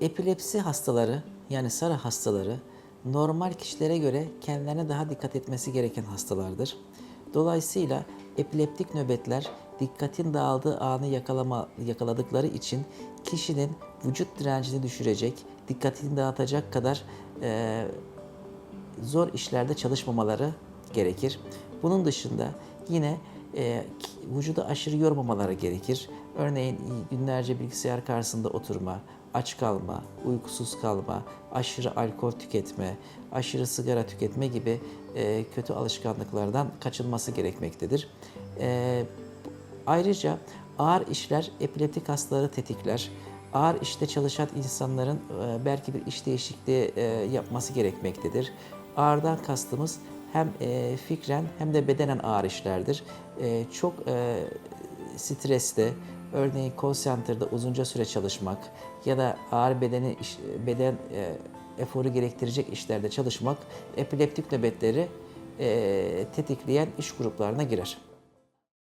Epilepsi hastaları yani sarı hastaları normal kişilere göre kendilerine daha dikkat etmesi gereken hastalardır. Dolayısıyla epileptik nöbetler dikkatin dağıldığı anı yakalama, yakaladıkları için kişinin vücut direncini düşürecek, dikkatini dağıtacak kadar eee, zor işlerde çalışmamaları gerekir. Bunun dışında yine e, vücudu aşırı yormamaları gerekir. Örneğin günlerce bilgisayar karşısında oturma, aç kalma, uykusuz kalma, aşırı alkol tüketme, aşırı sigara tüketme gibi e, kötü alışkanlıklardan kaçınması gerekmektedir. E, Ayrıca ağır işler epileptik hastaları tetikler. Ağır işte çalışan insanların e, belki bir iş değişikliği e, yapması gerekmektedir. Ağırdan kastımız hem e, fikren hem de bedenen ağır işlerdir. E, Çok e, stresli, örneğin call center'da uzunca süre çalışmak ya da ağır bedeni beden e, eforu gerektirecek işlerde çalışmak epileptik nöbetleri e, tetikleyen iş gruplarına girer.